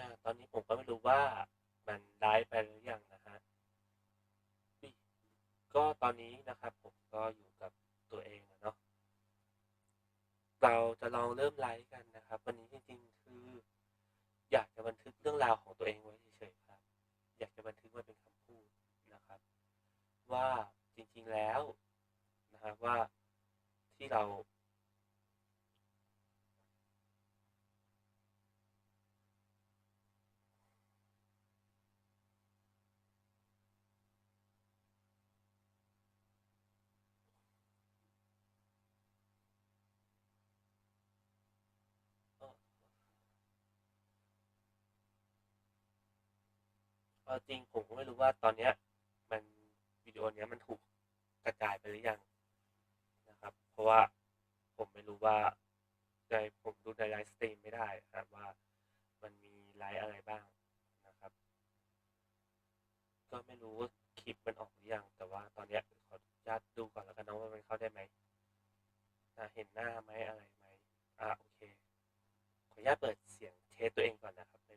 อ่าตอนนี้ผมก็ไม่รู้ว่ามันไลฟ์ไปหรือยังนะฮะก็ตอนนี้นะครับผมก็อยู่กับตัวเองเนาะเราจะลองเริ่มไลฟ์กันนะครับ วันนี้จริงๆ คือ อยากจะบันทึกเรื่องราวของตัวเองไว้เฉยๆครับ อยากจะบันทึกไว้เป็นคำพูดนะครับ ว่าจริงๆแล้วนะครับว่าที่เรา เอาจริงผมก็ไม่รู้ว่าตอนเนี้ย มันวิดีโอเนี้ยมันถูกกระจายไปหรือยังนะครับ เพราะว่าผมไม่รู้ว่าในผมดูในไลฟ์สตรีมไม่ได้ครับว่ามันมีไลฟ์อะไรบ้างนะครับ ก็ไม่รู้ว่าคลิปมันออกหรือยัง แต่ว่าตอนเนี้ยขออนุญาตดูก่อนแล้วกันนะว่ามันเข้าได้ไหมเห็นหน้าไหมอะไรไหมอ่าโอเค ขออนุญาตเปิดเสียงเทสตัวเองก่อนนะครับ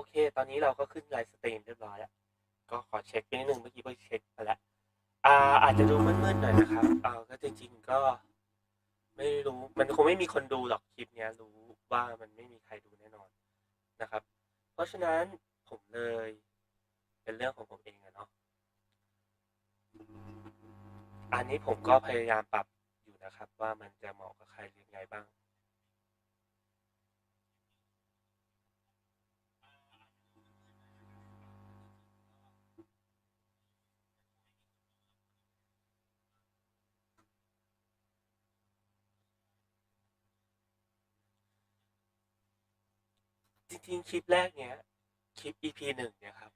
อะโอเค ตอนนี้เราก็ขึ้นไลฟ์สตรีมเรียบร้อยแล้ว ก็ขอเช็คไปนิดนึงเมื่อกี้เพิ่งเช็คไปแล้วอ่าอาจจะดูมืดๆหน่อยนะครับอ่าก็จริงๆก็ ไม่รู้ มันคงไม่มีคนดูหรอกคลิปเนี้ย รู้ว่ามันไม่มีใครดูแน่นอนนะครับ เพราะฉะนั้นผมเลย เป็นเรื่องของผมเองอะเนาะ อันนี้ผมก็พยายามปรับอยู่นะครับ ว่ามันจะเหมาะกับใครหรือยังไงบ้าง จริงๆ คลิปแรกเนี้ย คลิป EP หนึ่งเนี่ยครับ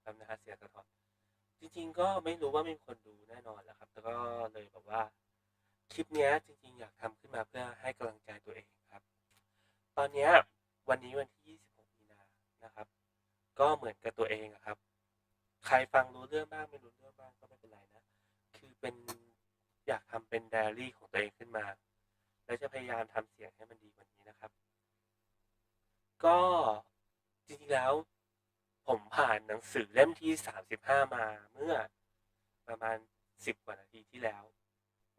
แป๊บนะฮะเสียงสะท้อนจริง ๆ ก็ไม่รู้ว่ามีคนดูแน่นอนแหละครับ แต่ก็เลยแบบว่า คลิปเนี้ย จริง ๆ อยากทำขึ้นมาเพื่อให้กำลังใจตัวเองครับ ตอนเนี้ยวันนี้วันที่ 26 มีนานะครับ ก็เหมือนกับตัวเองอะครับ ใครฟังรู้เรื่องบ้างไม่รู้เรื่องบ้างก็ไม่เป็นไรนะ คือเป็นอยากทำเป็นไดอารี่ของตัวเองขึ้นมา แล้วจะพยายามทำเสียงให้มันดีกว่านี้นะครับ ก็จริงๆแล้ว ผมผ่านหนังสือเล่มที่35มาเมื่อประมาณ10กว่านาทีที่แล้ว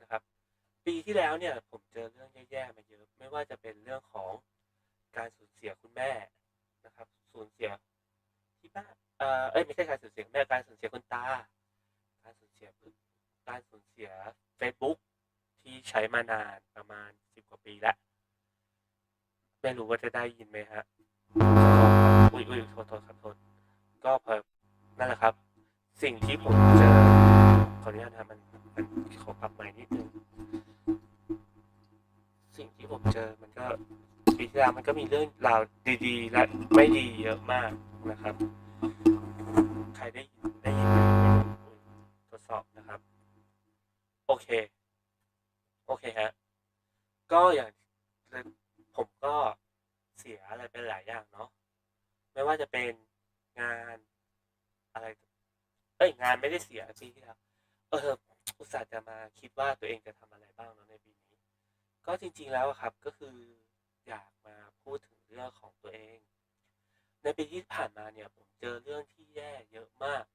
นะครับ ปีที่แล้วเนี่ยผมเจอเรื่องแย่ๆมาเยอะ ไม่ว่าจะเป็นเรื่องของการสูญเสียคุณแม่นะครับ สูญเสียที่บ้านเอ่อเอ้ยไม่ใช่การสูญเสียแม่การสูญเสียคุณตา การสูญเสียพึ่การสูญเสียเฟซบุ๊ก ที่ใช้มานานประมาณ10กว่าปีแล้วไม่รู้ว่าจะได้ยินไหมฮะอโทษครับอุ๊ยอุ๊ยโทษโทษครับโทษก็พอนั่นแหละครับ สิ่งที่ผมเจอขออนุญาตนะมันมันขอปรับใหม่นิดนึงสิ่งที่ผมเจอมันก็ปีที่แล้วมันก็มีเรื่องราวดีๆ และไม่ดีเยอะมากนะครับ ใครได้ได้ยินไหมทดสอบนะครับ โอเค โอเคฮะ ก็อย่างผมก็เสียอะไรไปหลายอย่างเนาะไม่ว่าจะเป็นงานอะไร เอ้ยงานไม่ได้เสียปีที่แล้วเอออุตส่าห์จะมาคิดว่าตัวเองจะทำอะไรบ้างเนาะในปีนี้ ก็จริง ๆแล้วครับก็คืออยากมาพูดถึงเรื่องของตัวเอง ในปีที่ผ่านมาเนี่ยผมเจอเรื่องที่แย่เยอะมาก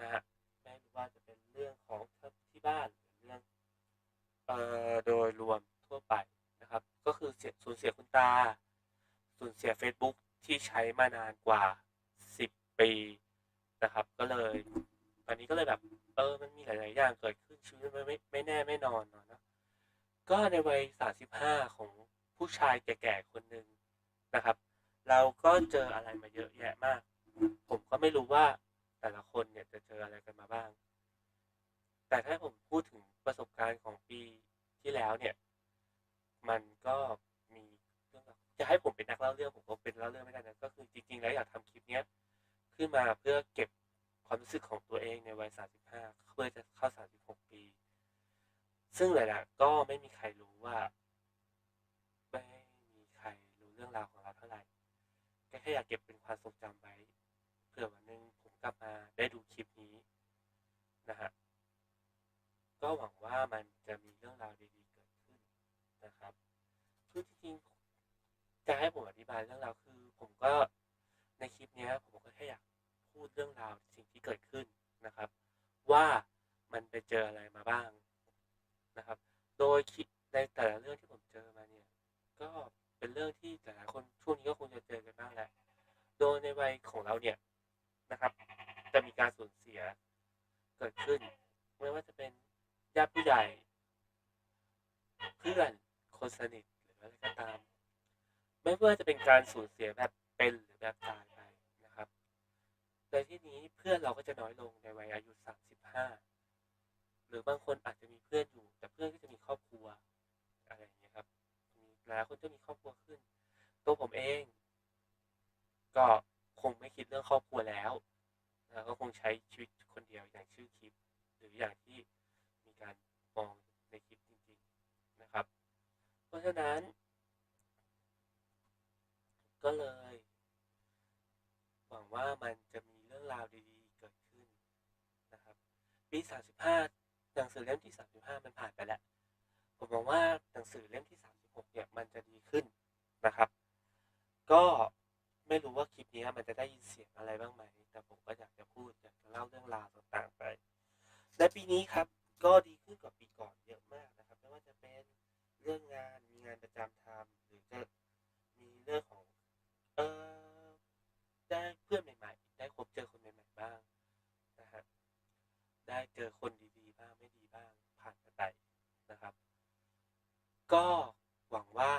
นะฮะไม่ว่าจะเป็นเรื่องของที่บ้านหรือเรื่อง โดยรวมทั่วไปนะครับ ก็คือเสียสูญเสียคุณตา สูญเสียเฟซบุ๊กที่ใช้มานานกว่า 10 ปีนะครับ ก็เลยตอนนี้ก็เลยแบบเออมันมีหลาย ๆ อย่างเกิดขึ้นชีวิตมันไม่ไม่แน่ไม่นอนเนาะเนาะก็ในวัย 35 ของผู้ชายแก่ ๆ คนหนึ่งนะครับ เราก็เจออะไรมาเยอะแยะมาก ผมก็ไม่รู้ว่าแต่ละคนเนี่ยจะเจออะไรกันมาบ้าง แต่ถ้าผมพูดถึงประสบการณ์ของปีที่แล้วเนี่ย มันก็มีเรื่องราวจะให้ผมเป็นนักเล่าเรื่องผมก็เป็นเล่าเรื่องไม่ได้นะก็คือจริงๆ แล้วอยากทำคลิปเนี้ยขึ้นมาเพื่อเก็บความรู้สึกของตัวเองในวัย 35 เพื่อจะเข้า 36 ปี ซึ่งหลายๆก็ไม่มีใครรู้ว่า ไม่มีใครรู้เรื่องราวของเราเท่าไหร่ก็แค่อยากเก็บเป็นความทรงจำไว้เผื่อวันหนึงผมกลับมาได้ดูคลิปนี้นะฮะ ก็หวังว่ามันจะมีเรื่องราวดีๆเกิดขึ้นนะครับคือจริงๆจะให้ผมอธิบายเรื่องราวคือ ผมก็ในคลิปนี้ผมก็แค่อยากพูดเรื่องราวสิ่งที่เกิดขึ้นนะครับ ว่ามันไปเจออะไรมาบ้างนะครับ โดยคิดในแต่ละเรื่องที่ผมเจอมาเนี่ย ก็เป็นเรื่องที่หลายๆคนช่วงนี้ก็คงจะเจอกันบ้างแหละโดยในวัยของเราเนี่ยนะครับ จะมีการสูญเสียเกิดขึ้นไม่ว่าจะเป็น ญาติผู้ใหญ่ เพื่อนคนสนิทหรืออะไรก็ตาม ไม่ว่าจะเป็นการสูญเสียแบบเป็นหรือแบบตายไปนะครับ ในที่นี้เพื่อนเราก็จะน้อยลงในวัยอายุ 35 หรือบางคนอาจจะมีเพื่อนอยู่ แต่เพื่อนก็จะมีครอบครัวอะไรอย่างเงี้ยครับมีหลายคนจะมีครอบครัวขึ้น ตัวผมเอง ก็คงไม่คิดเรื่องครอบครัวแล้วนะก็คงใช้ชีวิตคนเดียวอย่างชื่อคลิป หรืออย่างที่ การมองในคลิปจริงๆนะครับ เพราะฉะนั้น ก็เลย หวังว่ามันจะมีเรื่องราวดีๆ เกิดขึ้นนะครับ ปี 35 หนังสือเล่มที่ 35 มันผ่านไปแล้ว ผมมองว่าหนังสือเล่มที่ 36 เนี่ย มันจะดีขึ้นนะครับ ก็ไม่รู้ว่าคลิปนี้มันจะได้ยินเสียงอะไรบ้างไหม แต่ผมก็อยากจะพูด อยากจะเล่าเรื่องราวต่างๆไป และปีนี้ครับ ก็ดีขึ้นกว่าปีก่อนเยอะมากนะครับไม่ว่าจะเป็นเรื่องงานมีงานประจำทำหรือจะมีเรื่องของเออได้เพื่อนใหม่ๆได้พบเจอคนใหม่ๆบ้างนะฮะได้เจอคนดีๆบ้างไม่ดีบ้างผ่านกันไปนะครับ ก็หวังว่า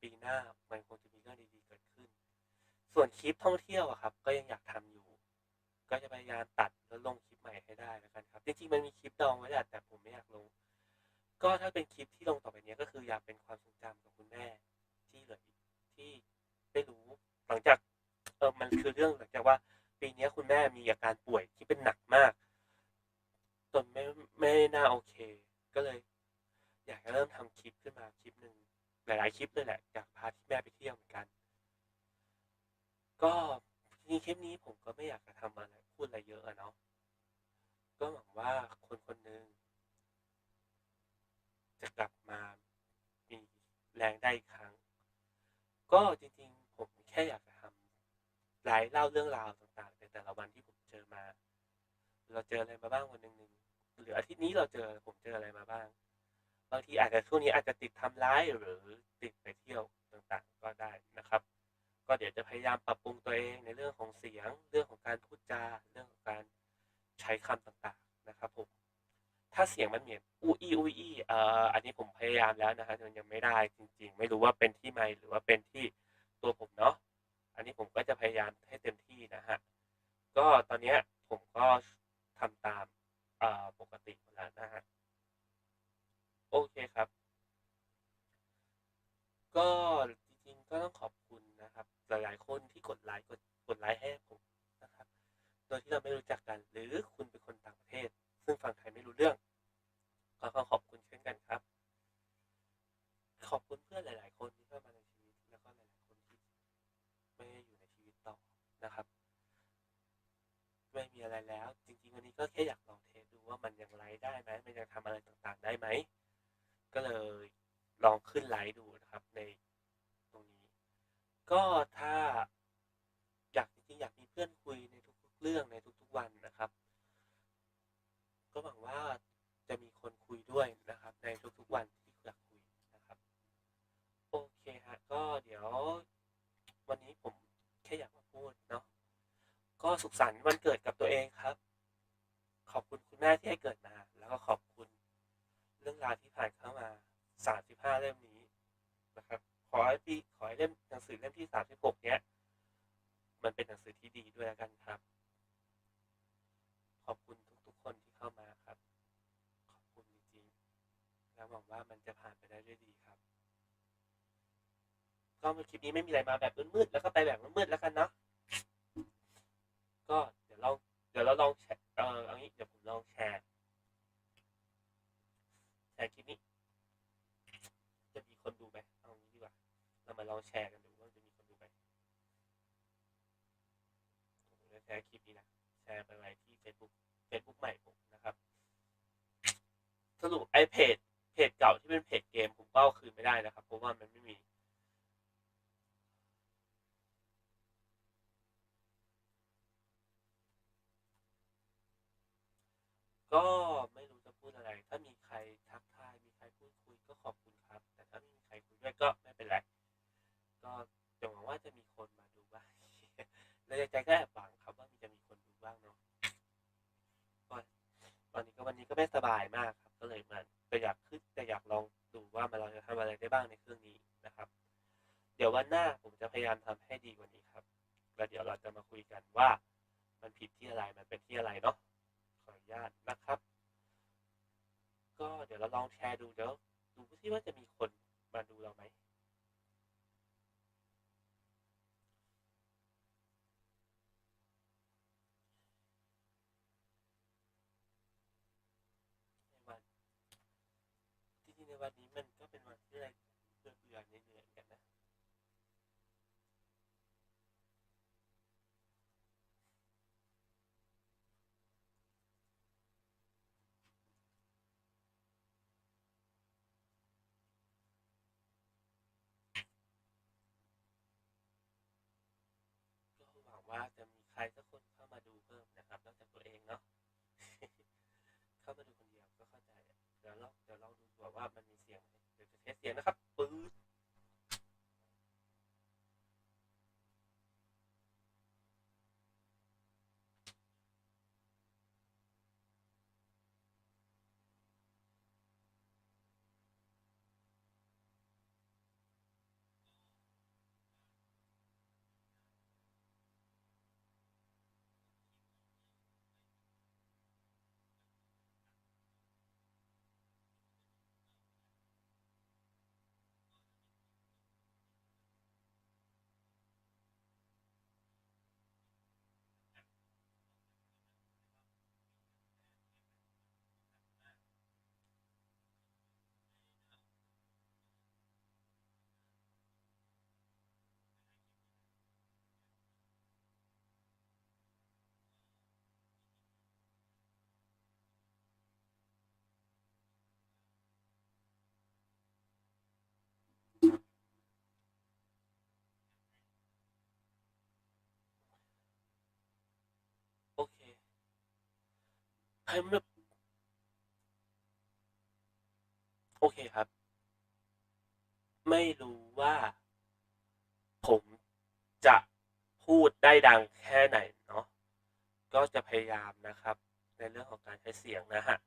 ปีหน้ามันคงจะมีเรื่องดีๆเกิดขึ้น ส่วนคลิปท่องเที่ยวอะครับ ก็ยังอยากทำอยู่ ก็จะพยายามตัดแล้วลงคลิปใหม่ให้ได้แล้วกันครับ จริงๆมันมีคลิปดองไว้แต่ผมไม่อยากลง ก็ถ้าเป็นคลิปที่ลงต่อไปนี้ก็คืออยากเป็นความทรงจำกับคุณแม่ ที่เหลือที่ได้รู้หลังจากเออมันคือเรื่องหลังจากว่า ปีนี้คุณแม่มีอาการป่วยที่เป็นหนักมากจนไม่ไม่น่าโอเค ก็เลย อยากจะเริ่มทำคลิปขึ้นมาคลิปหนึ่งหลายๆคลิปเลยแหละอยากพาที่แม่ไปเที่ยวเหมือนกัน ก็ จริงคลิปนี้ผมก็ไม่อยากจะทำอะไรพูดอะไรเยอะอะเนาะก็หวังว่าคนคนหนึ่งจะกลับมามีแรงได้อีกครั้ง ก็จริงๆ ผมแค่อยากจะทำไลฟ์เล่าเรื่องราวต่างๆในแต่ละวันที่ผมเจอมา เราเจออะไรมาบ้างวันหนึ่งหนึ่งหรืออาทิตย์นี้เราเจอผมเจออะไรมาบ้างบางทีอาจจะช่วงนี้อาจจะติดทำร้ายหรือติดไปเที่ยวต่างๆ ก็ได้นะครับ ก็เดี๋ยวจะพยายามปรับปรุงตัวเองในเรื่องของเสียง เรื่องของการพูดจา เรื่องของการใช้คำต่างๆนะครับผม ถ้าเสียงมันเหมือนอูอีอูอีเอ่ออันนี้ผมพยายามแล้วนะฮะมันยังไม่ได้จริง ๆ ไม่รู้ว่าเป็นที่ไมค์หรือว่าเป็นที่ตัวผมเนาะ อันนี้ผมก็จะพยายามให้เต็มที่นะฮะ ก็ตอนเนี้ยผมก็ทำตามเอ่อปกติหมดแล้วนะฮะ โอเคครับ ก็จริงๆก็ต้องขอบ หลายๆ คนที่กดไลค์กดกดไลค์ให้ผมนะครับ โดยที่เราไม่รู้จักกัน หรือคุณเป็นคนต่างประเทศ ซึ่งฟังไทยไม่รู้เรื่องก็ขอขอบคุณเช่นกันครับ ขอบคุณเพื่อนหลาย ๆ คนที่เข้ามาในชีวิต แล้วก็หลาย ๆ คนที่ไม่ได้อยู่ในชีวิตต่อนะครับ ไม่มีอะไรแล้ว จริง ๆ วันนี้ก็แค่อยากลองเทสดูว่ามันยังไลฟ์ได้ไหมมันยังทำอะไรต่าง ๆ ได้ไหม ก็เลยลองขึ้นไลฟ์ดูนะครับใน ก็ถ้าอยากจริงๆอยากมีเพื่อนคุยในทุกๆเรื่องในทุกๆวันนะครับ ก็หวังว่าจะมีคนคุยด้วยนะครับ ในทุกๆวันที่อยากคุยนะครับ โอเคฮะก็เดี๋ยว วันนี้ผมแค่อยากมาพูดเนาะก็สุขสันต์วันเกิดกับตัวเองครับ ขอบคุณคุณแม่ที่ให้เกิดมา แล้วก็ขอบคุณเรื่องราวที่ผ่านเข้ามา 35 เล่มนี้ อให้ปีขอให้เล่มหนังสือเล่มที่36เนี้ย มันเป็นหนังสือที่ดีด้วยกันครับ ขอบคุณทุกๆคนที่เข้ามาครับ ขอบคุณจริงๆ แล้วหวังว่ามันจะผ่านไปได้ด้วยดีครับ ก็คลิปนี้ไม่มีอะไรมาแบบมืดๆแล้วก็ไปแบบมืดๆแล้วกันเนาะก็เดี๋ยวลองเดี๋ยวเราลองแชร์เออเอางี้เดี๋ยวผมลองแชร์แชร์คลิปนี้ จะมีคนดูไหมเอางี้ดีกว่า เรามาลอง แชร์กันดูว่าจะมีคนดูไหมผมจะแชร์คลิปนี้นะ แชร์ไปไว้ที่ Facebook Facebook ใหม่ผมนะครับ สรุปไอเพจเพจเก่าที่เป็นเพจเกมผมก็เอาคืนไม่ได้นะครับ เพราะว่ามันไม่มีก็ ว่าจะมีคนมาดูบ้างในใจก็แอบหวังครับว่ามีจะมีคนดูบ้างเนาะตอนนี้ก็วันนี้ก็ไม่สบายมากครับ ก็เลยมาจะอยากขึ้นจะอยากลองดูว่ามันเราจะทำอะไรได้บ้างในเครื่องนี้นะครับ เดี๋ยววันหน้าผมจะพยายามทำให้ดีกว่านี้ครับแล้วเดี๋ยวเราจะมาคุยกันว่า มันผิดที่อะไรมันเป็นที่อะไรเนาะขออนุญาตนะครับ ก็เดี๋ยวเราลองแชร์ดูเดี๋ยวดูซิว่าจะมีคนมาดูเราไหม ในวันจริงๆในวันนี้มันก็เป็นวันที่อะไรเบื่อเบื่อๆเหนื่อยๆกันนะ ก็หวังว่าจะมีใครสักคนเข้ามาดูเพิ่มนะครับนอกจากตัวเองเนาะเข้ามาดูคนเดียวก็เข้าใจเดี๋ยวลองเดี๋ยวลองดูตัวว่ามันมีเสียงหมเดี๋ยวจะเทสเสียงนะครับ ใครมันโอเคครับ ไม่รู้ว่า ผมจะพูดได้ดังแค่ไหนเนาะก็จะพยายามนะครับ ในเรื่องของการใช้เสียงนะฮะ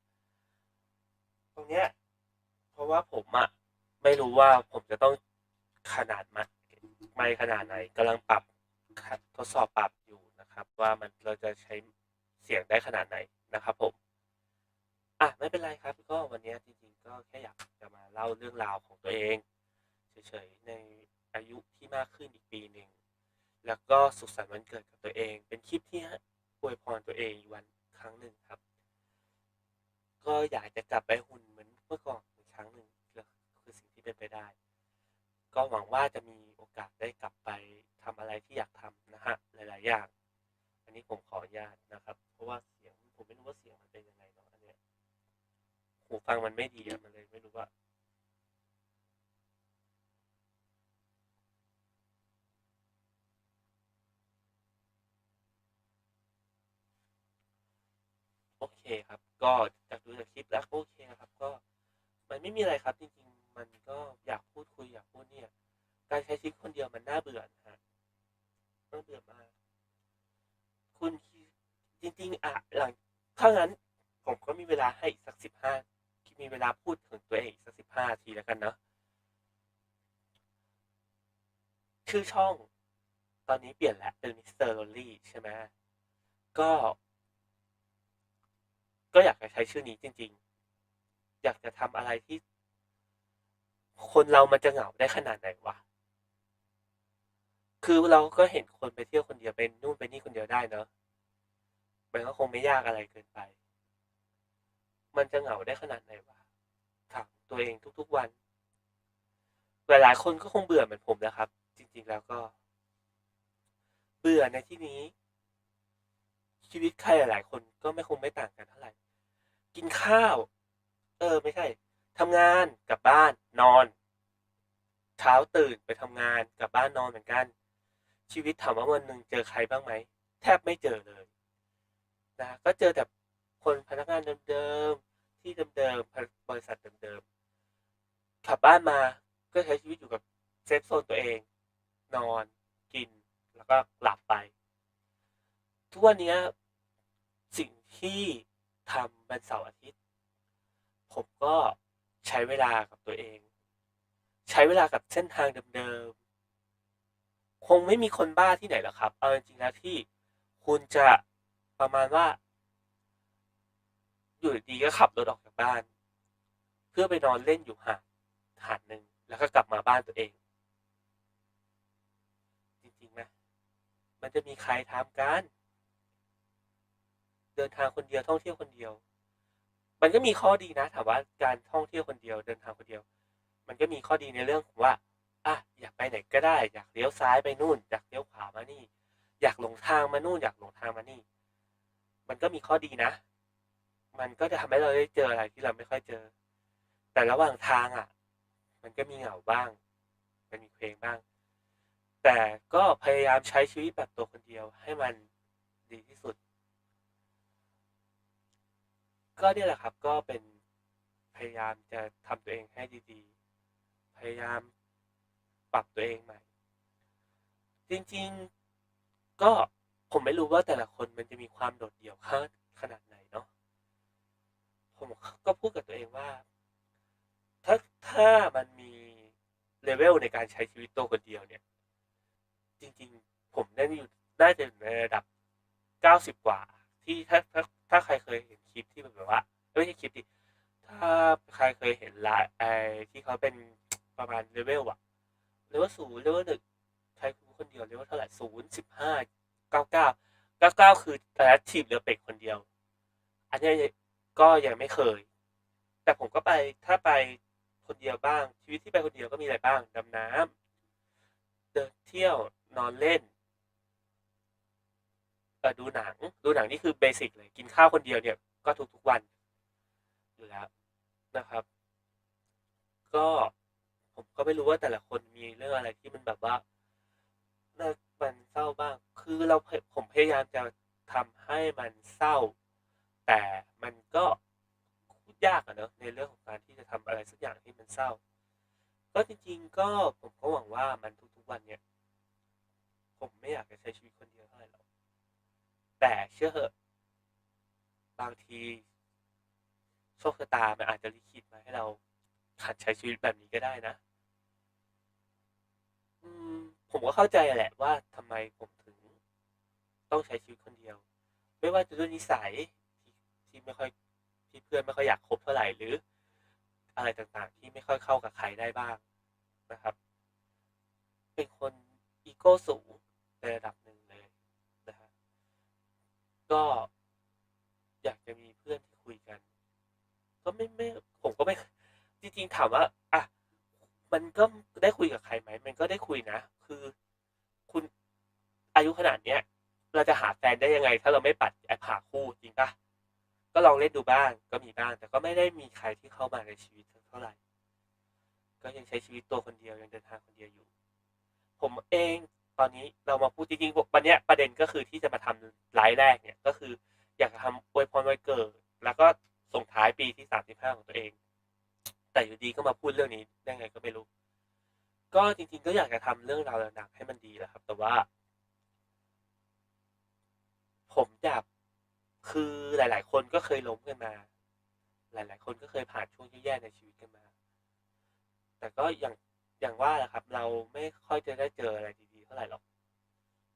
ตรงเนี้ย เพราะว่าผมอะไม่รู้ว่าผมจะต้องขนาดมค์ไมค์ขนาดไหนกำลังปรับคัดทดสอบปรับอยู่นะครับ ว่ามันเราจะใช้เสียงได้ขนาดไหน นะครับผมอะไม่เป็นไรครับก็วันนี้จริงๆก็แค่อยากจะมาเล่าเรื่องราวของตัวเองเฉยๆในอายุที่มากขึ้นอีกปีหนึ่งแล้วก็สุขสันต์วันเกิดกับตัวเอง เป็นคลิปที่อวยพรตัวเองวันครั้งหนึ่งครับ ก็อยากจะกลับไปหุ่นเหมือนเมื่อก่อนอีกครั้งหนึ่งคือคือสิ่งที่เป็นไปได้ ก็หวังว่าจะมีโอกาสได้กลับไปทำอะไรที่อยากทำนะฮะหลายๆอย่าง อันนี้ผมขออนุญาตนะครับ เพราะว่าเสียง ผมไม่รู้ว่าเสียงมันเป็นยังไงเนาะอันเนี้ยหูฟังมันไม่ดีอะมันเลยไม่รู้ว่าโอเคครับ ก็จากดูจากคลิปแล้วโอเคนะครับ ก็มันไม่มีอะไรครับ จริง ๆ มันก็อยากพูดคุยอยากพูดเนี่ย การใช้ชีวิตคนเดียวมันน่าเบื่อนะฮะน่าเบื่อมากคุณคิดจริงๆอะหลัง ถ้างั้นผมก็มีเวลาให้อีกสักสิบห้ามีเวลาพูดถึงตัวเองอีกสักสิบห้าทีแล้วกันเนาะชื่อช่องตอนนี้เปลี่ยนแล้วเป็นมิสเตอร์โรลลี่ใช่ไหมก็ ก็อยากจะใช้ชื่อนี้จริง ๆ อยากจะทำอะไรที่ คนเรามันจะเหงาได้ขนาดไหนวะคือเราก็เห็นคนไปเที่ยวคนเดียวไปนู่นไปนี่คนเดียวได้เนอะ มันก็คงไม่ยากอะไรเกินไป มันจะเหงาได้ขนาดไหนวะถามตัวเองทุกๆวัน หลายๆคนก็คงเบื่อเหมือนผมนะครับ จริง ๆ แล้วก็ เบื่อในที่นี้ ชีวิตใครหลายๆคนก็ไม่คงไม่ต่างกันเท่าไหร่ กินข้าว เออ ไม่ใช่ทำงานกลับบ้าน นอน เช้าตื่นไปทำงานกลับบ้านนอนเหมือนกัน ชีวิตถามว่าวันหนึ่งเจอใครบ้างไหมแทบไม่เจอเลย นะก็เจอแต่คนพนักงานเดิมๆที่เดิมๆบริษัทเดิมๆกลับบ้านมาก็ใช้ชีวิตอยู่กับเซฟโซนตัวเอง นอนกินแล้วก็หลับไป ทุกวันนี้สิ่งที่ทำวันเสาร์อาทิตย์ ผมก็ใช้เวลากับตัวเอง ใช้เวลากับเส้นทางเดิมๆคงไม่มีคนบ้าที่ไหนหรอกครับ เอาจริงๆแล้วที่คุณจะ ประมาณว่า อยู่ดีก็ขับรถออกจากบ้าน เพื่อไปนอนเล่นอยู่หาดหาดหนึ่งแล้วก็กลับมาบ้านตัวเอง จริงๆไหมมันจะมีใครทำกัน เดินทางคนเดียวท่องเที่ยวคนเดียว มันก็มีข้อดีนะถามว่าการท่องเที่ยวคนเดียว เดินทางคนเดียว มันก็มีข้อดีในเรื่องของว่าอะอยากไปไหนก็ได้ อยากเลี้ยวซ้ายไปนู่น อยากเลี้ยวขวามานี่ อยากหลงทางมานู่น อยากหลงทางมานี่ มันก็มีข้อดีนะ มันก็จะทำให้เราได้เจออะไรที่เราไม่ค่อยเจอ แต่ระหว่างทางอะ มันก็มีเหงาบ้าง มันมีเพลงบ้าง แต่ก็พยายามใช้ชีวิตแบบตัวคนเดียว ให้มันดีที่สุด ก็เนี่ยแหละครับ ก็เป็นพยายามจะทำตัวเองให้ดีๆ พยายามปรับตัวเองใหม่ จริง ๆ ก็ ผมไม่รู้ว่าแต่ละคนมันจะมีความโดดเดี่ยวขนาดไหนเนาะผมก็พูดกับตัวเองว่า ถ้าถ้ามันมีเลเวลในการใช้ชีวิตตัวคนเดียวเนี่ย จริง ๆ ผมได้อยู่น่าจะอยู่ในระดับเก้าสิบกว่า ที่ถ้าถ้าถ้าใครเคยเห็นคลิปที่แบบว่าไม่ใช่คลิปดิถ้าใครเคยเห็นไลน์ไอที่เขาเป็นประมาณเลเวลอะเลเวลศูนย์เลเวลหนึ่งใครคนเดียวเลเวลเท่าไหร่ศูนย์สิบห้า เก้าเก้าเก้าเก้าคือแต่ละทีมเหลือเป็กคนเดียว อันนี้ก็ยังไม่เคย แต่ผมก็ไปถ้าไปคนเดียวบ้าง ชีวิตที่ไปคนเดียวก็มีอะไรบ้างดำน้ำเดินเที่ยวนอนเล่นดูหนังดูหนังนี่คือเบสิกเลย กินข้าวคนเดียวเนี่ย ก็ทุกทุกวัน อยู่แล้วนะครับ ก็ผมก็ไม่รู้ว่าแต่ละคนมีเรื่องอะไรที่มันแบบว่าน่า มันเศร้าบ้าง คือเราผมพยายามจะทำให้มันเศร้า แต่มันก็ยากอะเนอะในเรื่องของการที่จะทำอะไรสักอย่างที่มันเศร้า ก็จริง ๆ ก็ผมก็หวังว่ามันทุกๆวันเนี่ย ผมไม่อยากจะใช้ชีวิตคนเดียวเท่าไหร่หรอกแต่เชื่อเหอะ บางทีโชคชะตามันอาจจะลิขิตมาให้เราหัดใช้ชีวิตแบบนี้ก็ได้นะ อืม ผมก็เข้าใจแหละว่าทำไมผมถึง ต้องใช้ชีวิตคนเดียว ไม่ว่าจะด้วยนิสัยที่ที่ไม่ค่อยที่เพื่อนไม่ค่อยอยากคบเท่าไหร่หรือ อะไรต่างๆ ที่ไม่ค่อยเข้ากับใครได้บ้างนะครับ เป็นคนอีโก้สูงในระดับหนึ่งเลยนะฮะก็อยากจะมีเพื่อนที่คุยกัน ก็ไม่ไม่ผมก็ไม่จริงๆถามว่าอะมันก็ได้คุยกับใครไหม มันก็ได้คุยนะ คือ คุณอายุขนาดเนี้ย เราจะหาแฟนได้ยังไง ถ้าเราไม่ปัดแอปหาคู่จริงปะก็ลองเล่นดูบ้างก็มีบ้าง แต่ก็ไม่ได้มีใครที่เข้ามาในชีวิตเท่าไหร่ ก็ยังใช้ชีวิตตัวคนเดียวยังเดินทางคนเดียวอยู่ ผมเองตอนนี้เรามาพูดจริงๆวันเนี้ยประเด็นก็คือที่จะมาทำไลฟ์แรกเนี่ย ก็คือ อยากจะทำอวยพรวันเกิด แล้วก็ส่งท้ายปีที่สามสิบห้าของตัวเอง แต่อยู่ดีก็มาพูดเรื่องนี้ได้ไงก็ไม่รู้ ก็จริงๆก็อยากจะทำเรื่องราวหนักๆให้มันดีแหละครับ แต่ว่า ผมอยากคือหลาย ๆ คนก็เคยล้มกันมา หลาย ๆ คนก็เคยผ่านช่วงแย่ๆในชีวิตกันมา แต่ก็อย่างอย่างว่าแหละครับ เราไม่ค่อยจะได้เจออะไรดีๆเท่าไหร่หรอก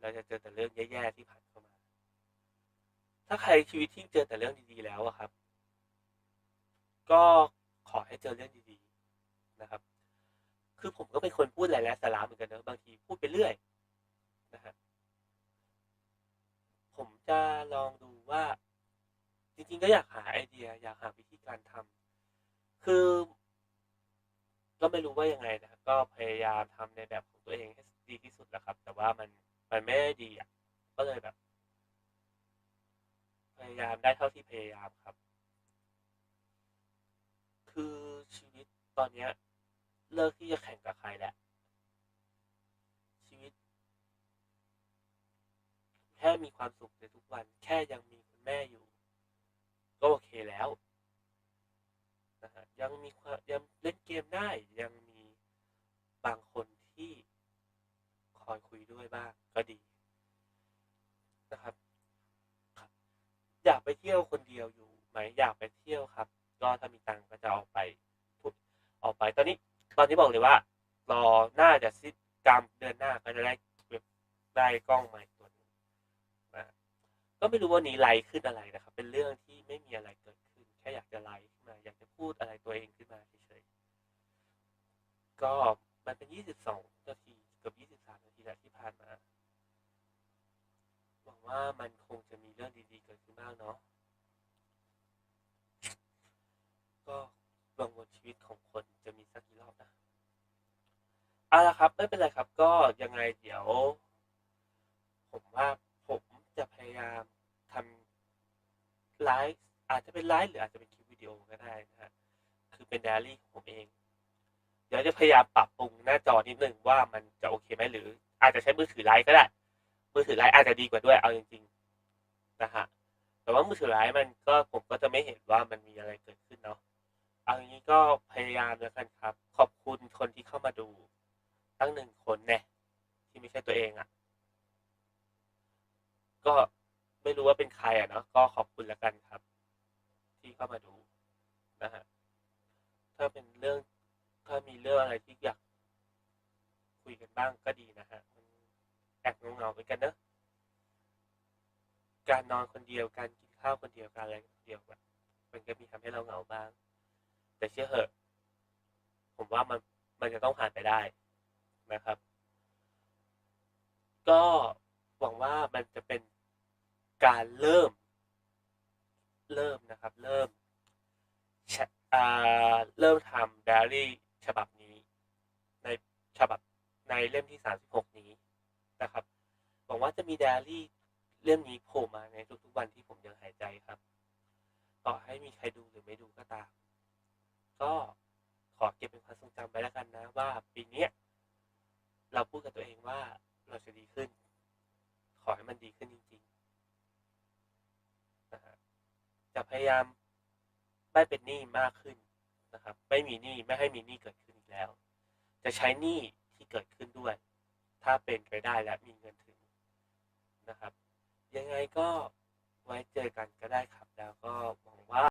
เราจะเจอแต่เรื่องแย่ๆที่ผ่านเข้ามา ถ้าใครชีวิตที่เจอแต่เรื่องดีๆแล้วอะครับ ก็ขอให้เจอเรื่องดีๆนะครับ คือผมก็เป็นคนพูดหลายๆสาระเหมือนกันเนอะบางทีพูดไปเรื่อยนะฮะผมจะลองดูว่า จริงๆก็อยากหาไอเดีย อยากหาวิธีการทำคือ ก็ไม่รู้ว่ายังไงนะก็พยายามทำในแบบของตัวเองให้ดีที่สุดแหละครับ แต่ว่ามันมันไม่ได้ดีอะก็เลยแบบ พยายามได้เท่าที่พยายามครับ คือชีวิตตอนเนี้ย เลิกที่จะแข่งกับใครแหละ ชีวิต แค่มีความสุขในทุกวัน แค่ยังมีคุณแม่อยู่ ก็โอเคแล้วนะฮะยังมีความยังเล่นเกมได้ยังมีบางคนที่คอยคุยด้วยบ้างก็ดีนะครับครับ อยากไปเที่ยวคนเดียวอยู่ไหมอยากไปเที่ยวครับ ก็ถ้ามีตังก็จะออกไปทุกออกไปตอนนี้ ตอนนี้บอกเลยว่า รอน่าจะซิดกลางเดือนหน้าก็จะได้ได้กล้องใหม่ตัวนึงนะก็ไม่รู้ว่านี้ไลฟ์ขึ้นอะไรนะครับ เป็นเรื่องที่ไม่มีอะไรเกิดขึ้น แค่อยากจะไลฟ์ขึ้นมา อยากจะพูดอะไรตัวเองขึ้นมาเฉยๆก็มันเป็น 22 นาทีเกือบ23 นาทีแล้วที่ผ่านมาหวังว่ามันคงจะมีเรื่องดีๆเกิดขึ้นบ้างเนาะก็ลองวนชีวิตของคนจะมีสักกี่รอบนะเอาละ ครับ ไม่เป็นไรครับ ก็ยังไงเดี๋ยว ผมว่าผมจะพยายามทำไลฟ์อาจจะเป็นไลฟ์หรืออาจจะเป็นคลิปวิดีโอก็ได้นะฮะคือเป็นไดอารี่ของผมเอง เดี๋ยวจะพยายามปรับปรุงหน้าจอนิดนึงว่ามันจะโอเคไหมหรือ อาจจะใช้มือถือไลฟ์ก็ได้ มือถือไลฟ์อาจจะดีกว่าด้วยเอาจริงๆนะฮะแต่ว่ามือถือไลฟ์มันก็ผมก็จะไม่เห็นว่ามันมีอะไรเกิดขึ้นเนาะเอาอย่างนี้ก็พยายามแล้วกันครับ ขอบคุณคนที่เข้ามาดู ตั้งหนึ่งคนแน่ที่ไม่ใช่ตัวเองอะ่ะ ก็ไม่รู้ว่าเป็นใครอะเนาะก็ขอบคุณแล้วกันครับ ที่เข้ามาดูนะฮะถ้าเป็นเรื่องถ้ามีเรื่องอะไรที่อยากคุยกันบ้างก็ดีนะฮะมันแอบเงาๆเหมือนกันเนอะการนอนคนเดียวการกินข้าวคนเดียวการอะไรคนเดียวแบบมันก็มีทำให้เราเหงาบ้าง แต่เชื่อเหอะ ผมว่ามันมันจะต้องผ่านไปได้ นะครับ ก็หวังว่ามันจะเป็นการเริ่ม เริ่มนะครับ เริ่มเริ่มทำไดอารี่ฉบับนี้ ในฉบับในเล่มที่สามสิบหกนี้นะครับหวังว่าจะมีไดอารี่เล่มนี้โผล่มาในทุกๆวันที่ผมยังหายใจครับ ต่อให้มีใครดูหรือไม่ดูก็ตาม ก็ขอเก็บเป็นความทรงจำไว้แล้วกันนะว่าปีนี้ เราพูดกับตัวเองว่าเราจะดีขึ้น ขอให้มันดีขึ้นจริงๆนะฮะจะพยายามไม่เป็นหนี้มากขึ้นนะครับ ไม่มีหนี้ไม่ให้มีหนี้เกิดขึ้นอีกแล้ว จะใช้หนี้ที่เกิดขึ้นด้วย ถ้าเป็นไปได้และมีเงินถึงนะครับ ยังไงก็ไว้เจอกันก็ได้ครับ แล้วก็หวังว่า